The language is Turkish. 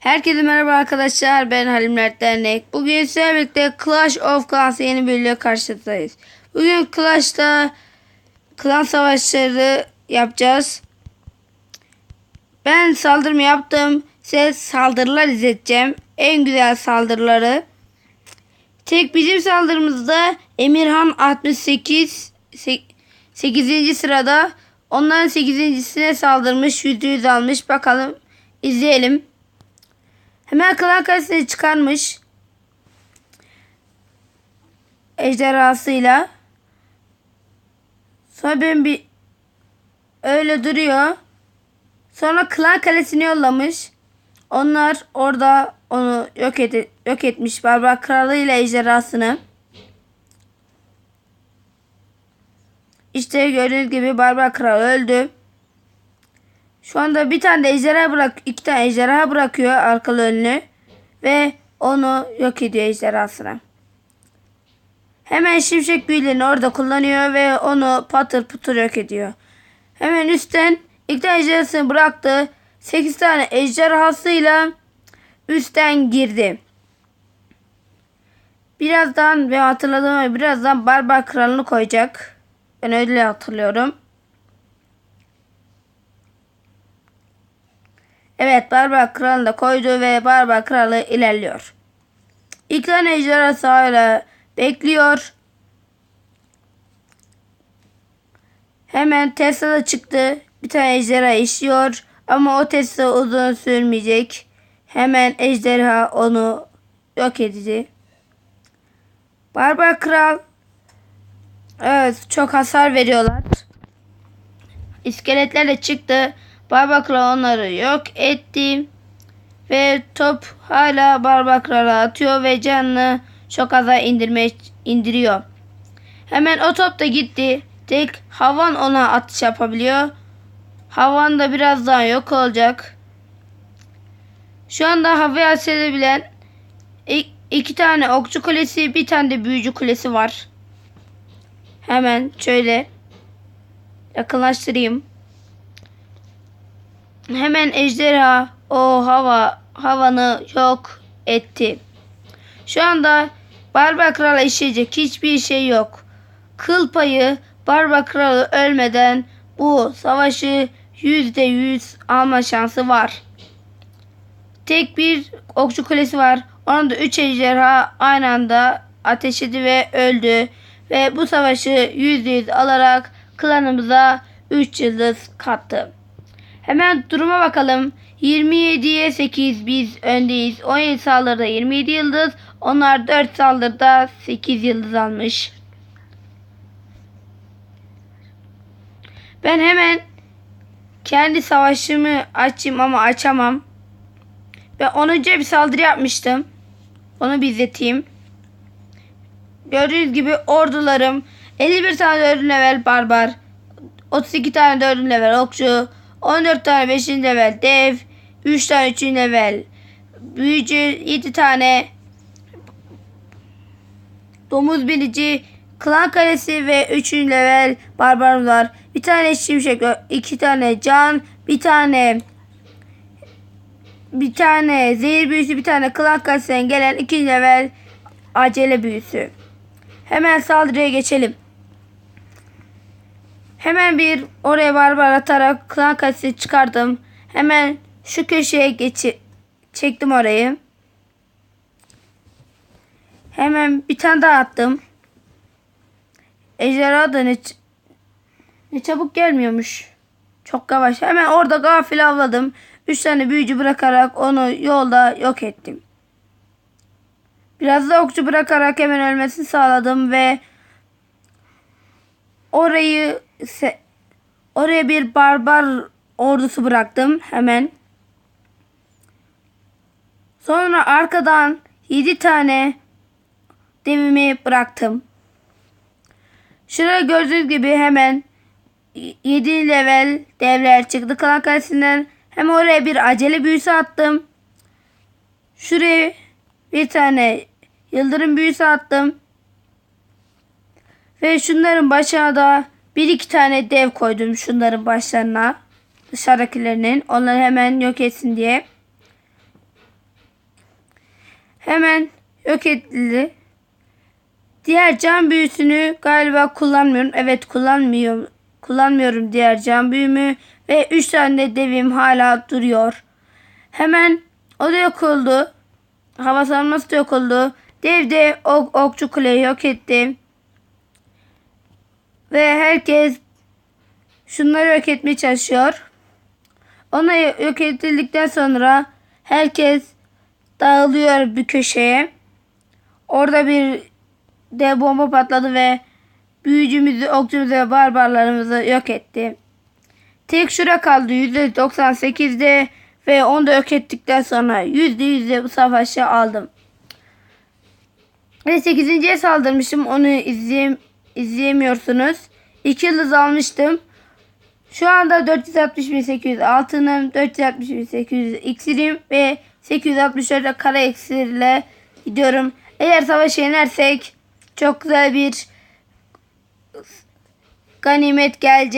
Herkese merhaba arkadaşlar. Ben Halim Dernek. Bugün sizlerle birlikte Clash of Clans yeni bölümle karşınızdayız. Bugün Clash'ta klan savaşları yapacağız. Ben saldırımı yaptım. Size saldırılar izleteceğim. En güzel saldırıları. Tek bizim saldırımızda Emirhan 68 8. sırada. Onların 8.sine saldırmış. %100 almış. Bakalım izleyelim. Hemen klan kalesini çıkarmış. Ejderhasıyla. Sonra ben bir öyle duruyor. Sonra klan kalesini yollamış. Onlar orada onu yok, et yok etmiş. Barbar kralı ile ejderhasını. İşte gördüğünüz gibi Barbar kral öldü. Şu anda bir tane de ejderha bırak, iki tane ejderha bırakıyor arkalı önlü ve onu yok ediyor ejderhasına. Hemen şimşek büyülerini orada kullanıyor ve onu patır putur yok ediyor. Hemen üstten iki tane ejderhasını bıraktı. Sekiz tane ejderhasıyla üstten girdi. Birazdan ve hatırladığım birazdan barbar kralını koyacak. Ben öyle hatırlıyorum. Evet Barbar Kralı da koydu ve Barbar Kralı ilerliyor. İlk tane ejderhası hala bekliyor. Hemen Tesla da çıktı. Bir tane ejderha işliyor. Ama o Tesla uzun sürmeyecek. Hemen ejderha onu yok edici. Barbar Kral Evet çok hasar veriyorlar. İskeletler de çıktı. Barbakra onları yok etti. Ve top hala Barbakra'ya atıyor ve canını çok aza indirmeye indiriyor. Hemen o top da gitti. Tek Havan ona atış yapabiliyor. Havan da birazdan yok olacak. Şu anda havaya ateş edebilen iki tane okçu kulesi bir tane de büyücü kulesi var. Hemen şöyle yakınlaştırayım. Hemen ejderha o hava havanı yok etti. Şu anda Barbar Kral'a işleyecek hiçbir şey yok. Kıl payı Barbar Kralı ölmeden bu savaşı yüzde yüz alma şansı var. Tek bir okçu kulesi var. Onun da üç ejderha aynı anda ateşledi ve öldü. Ve bu savaşı yüzde yüz alarak klanımıza 3 yıldız kattı. Hemen duruma bakalım. 27'ye 8 biz öndeyiz. 17 saldırıda 27 yıldız. Onlar 4 saldırıda 8 yıldız almış. Ben hemen kendi savaşımı açayım ama açamam. Ben 10. bir saldırı yapmıştım. Onu bir izleteyim. Gördüğünüz gibi ordularım 51 tane 4. level barbar 32 tane 4. level okçu 14 tane 5. level dev, 3 tane 3. level büyücü, 7 tane domuz bilici, klan kalesi ve 3. level barbarım var. Bir tane şimşek, 2 tane can, bir tane bir tane zehir büyüsü, bir tane klan kalesinden gelen 2. level acele büyüsü. Hemen saldırıya geçelim. Hemen bir oraya barbar atarak klan kaseti çıkardım. Hemen şu köşeye geçi çektim orayı. Hemen bir tane daha attım. Ejderha da ne, ne çabuk gelmiyormuş. Çok yavaş. Hemen orada gafil avladım. Üç tane büyücü bırakarak onu yolda yok ettim. Biraz da okçu bırakarak hemen ölmesini sağladım ve orayı oraya bir barbar ordusu bıraktım hemen. Sonra arkadan 7 tane devimi bıraktım. Şurada gördüğünüz gibi hemen 7 level devler çıktı klan kalesinden. Hem oraya bir acele büyüsü attım. Şuraya bir tane yıldırım büyüsü attım. Ve şunların başına da bir iki tane dev koydum şunların başlarına. Dışarıdakilerinin. Onları hemen yok etsin diye. Hemen yok edildi. Diğer can büyüsünü galiba kullanmıyorum. Evet kullanmıyorum. Kullanmıyorum diğer can büyümü. Ve 3 tane de devim hala duruyor. Hemen o da yok oldu. Hava savunması da yok oldu. Dev de ok, okçu kuleyi yok etti. Ve herkes şunları yok etmeye çalışıyor. Ona yok edildikten sonra herkes dağılıyor bir köşeye. Orada bir dev bomba patladı ve büyücümüzü, okçumuzu ve barbarlarımızı yok etti. Tek şura kaldı %98'de ve onu da yok ettikten sonra %100'de bu savaşı aldım. Ve 8.ye saldırmışım. Onu izleyem izleyemiyorsunuz. 2 yıldız almıştım. Şu anda 460.800 altınım, 460.800 iksirim ve 864 kara iksirle gidiyorum. Eğer savaşı yenersek çok güzel bir ganimet gelecek.